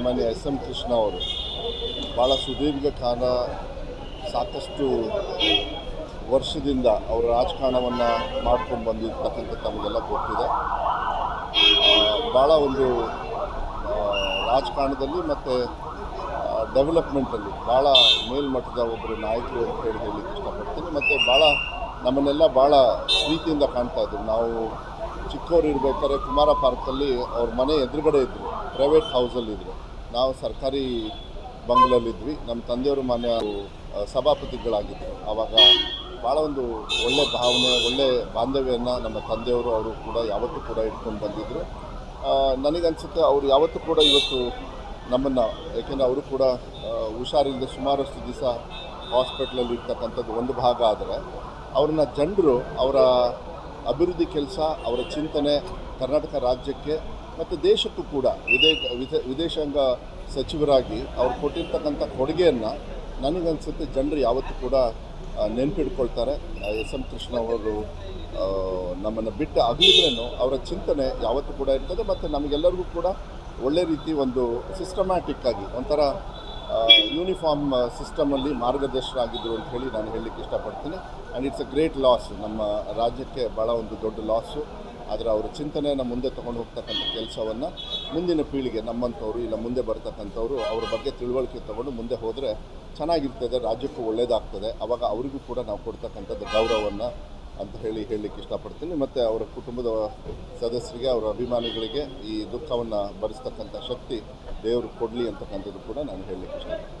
ಸನ್ಮಾನ್ಯ S M Krishna ಅವರು ಭಾಳ ಸುದೀರ್ಘ ಕಾಲ ಸಾಕಷ್ಟು ವರ್ಷದಿಂದ ಅವರ ರಾಜಕಾರಣವನ್ನು ಮಾಡ್ಕೊಂಡು ಬಂದಿರ್ತಕ್ಕಂಥ ತಮಗೆಲ್ಲ ಗೊತ್ತಿದೆ. ಭಾಳ ಒಂದು ರಾಜಕಾರಣದಲ್ಲಿ ಮತ್ತು ಡೆವಲಪ್ಮೆಂಟಲ್ಲಿ ಭಾಳ ಮೇಲ್ಮಟ್ಟದ ಒಬ್ಬರು ನಾಯಕರು ಅಂತ ಹೇಳಿ ಹೇಳಲಿಕ್ಕೆ ಇಷ್ಟಪಡ್ತೀನಿ. ಮತ್ತು ಭಾಳ ನಮ್ಮನ್ನೆಲ್ಲ ಭಾಳ ಪ್ರೀತಿಯಿಂದ ಕಾಣ್ತಾ ಇದ್ರು. ನಾವು ಚಿಕ್ಕವರು ಇರ್ಬೇಕಾದ್ರೆ ಕುಮಾರ ಪಾರ್ಕಲ್ಲಿ ಅವ್ರ ಮನೆ ಎದುರುಗಡೆ ಇದ್ದರು ಪ್ರೈವೇಟ್ ಹೌಸಲ್ಲಿದ್ದರು ನಾವು ಸರ್ಕಾರಿ ಬಂಗ್ಲಲ್ಲಿದ್ವಿ. ನಮ್ಮ ತಂದೆಯವರು ಮಾನ್ಯ ಸಭಾಪತಿಗಳಾಗಿದ್ದರು. ಆವಾಗ ಭಾಳ ಒಂದು ಒಳ್ಳೆ ಭಾವನೆ, ಒಳ್ಳೆ ಬಾಂಧವ್ಯವನ್ನು ನಮ್ಮ ತಂದೆಯವರು, ಅವರು ಕೂಡ ಯಾವತ್ತೂ ಕೂಡ ಇಟ್ಕೊಂಡು ಬಂದಿದ್ದರು ನನಗನ್ಸುತ್ತೆ ಅವರು ಯಾವತ್ತೂ ಕೂಡ ಇವತ್ತು ನಮ್ಮನ್ನು, ಯಾಕೆಂದರೆ ಅವರು ಕೂಡ ಹುಷಾರಿಲ್ಲದೆ ಸುಮಾರಷ್ಟು ದಿವಸ ಹಾಸ್ಪಿಟ್ಲಲ್ಲಿ ಇರ್ತಕ್ಕಂಥದ್ದು ಒಂದು ಭಾಗ ಆದರೆ, ಅವ್ರನ್ನ ಜನರು ಅವರ ಅಭಿವೃದ್ಧಿ ಕೆಲಸ, ಅವರ ಚಿಂತನೆ ಕರ್ನಾಟಕ ರಾಜ್ಯಕ್ಕೆ ಮತ್ತು ದೇಶಕ್ಕೂ ಕೂಡ ವಿದೇ ವಿದೇ- ವಿದೇಶಾಂಗ ಸಚಿವರಾಗಿ ಅವ್ರು ಕೊಟ್ಟಿರ್ತಕ್ಕಂಥ ಕೊಡುಗೆಯನ್ನು ನನಗನ್ಸುತ್ತೆ ಜನರು ಯಾವತ್ತೂ ಕೂಡ ನೆನಪಿಡ್ಕೊಳ್ತಾರೆ. ಎಸ್ ಎಂ ಕೃಷ್ಣ ಅವರು ನಮ್ಮನ್ನು ಬಿಟ್ಟು ಅಗಲಿದ್ರೂ ಅವರ ಚಿಂತನೆ ಯಾವತ್ತೂ ಕೂಡ ಇರ್ತದೆ. ಮತ್ತು ನಮಗೆಲ್ಲರಿಗೂ ಕೂಡ ಒಳ್ಳೆ ರೀತಿ ಒಂದು ಸಿಸ್ಟಮ್ಯಾಟಿಕ್ಕಾಗಿ ಒಂಥರ ಯೂನಿಫಾರ್ಮ್ ಸಿಸ್ಟಮಲ್ಲಿ ಮಾರ್ಗದರ್ಶರಾಗಿದ್ದರು ಅಂತ ಹೇಳಿ ನಾನು ಹೇಳಲಿಕ್ಕೆ ಇಷ್ಟಪಡ್ತೀನಿ. And it's a great loss ನಮ್ಮ ರಾಜ್ಯಕ್ಕೆ ಭಾಳ ಒಂದು ದೊಡ್ಡ ಲಾಸು ಆದರೆ ಅವರ ಚಿಂತನೆಯನ್ನು ಮುಂದೆ ತೊಗೊಂಡು ಹೋಗ್ತಕ್ಕಂಥ ಕೆಲಸವನ್ನು ಮುಂದಿನ ಪೀಳಿಗೆ ನಮ್ಮಂಥವ್ರು ಇಲ್ಲ ಮುಂದೆ ಬರ್ತಕ್ಕಂಥವ್ರು ಅವ್ರ ಬಗ್ಗೆ ತಿಳುವಳಿಕೆ ತಗೊಂಡು ಮುಂದೆ ಹೋದರೆ ಚೆನ್ನಾಗಿರ್ತದೆ, ರಾಜ್ಯಕ್ಕೂ ಒಳ್ಳೆಯದಾಗ್ತದೆ ಆವಾಗ ಅವರಿಗೂ ಕೂಡ ನಾವು ಕೊಡ್ತಕ್ಕಂಥದ್ದು ಗೌರವವನ್ನು ಅಂತ ಹೇಳಿ ಹೇಳಲಿಕ್ಕೆ ಇಷ್ಟಪಡ್ತೀನಿ. ಮತ್ತು ಅವರ ಕುಟುಂಬದ ಸದಸ್ಯರಿಗೆ, ಅವರ ಅಭಿಮಾನಿಗಳಿಗೆ ಈ ದುಃಖವನ್ನು ಭರಿಸ್ತಕ್ಕಂಥ ಶಕ್ತಿ ದೇವರು ಕೊಡಲಿ ಅಂತಕ್ಕಂಥದ್ದು ಕೂಡ ನಾನು ಹೇಳಲಿಕ್ಕೆ ಇಷ್ಟಪಡ್ತೀನಿ.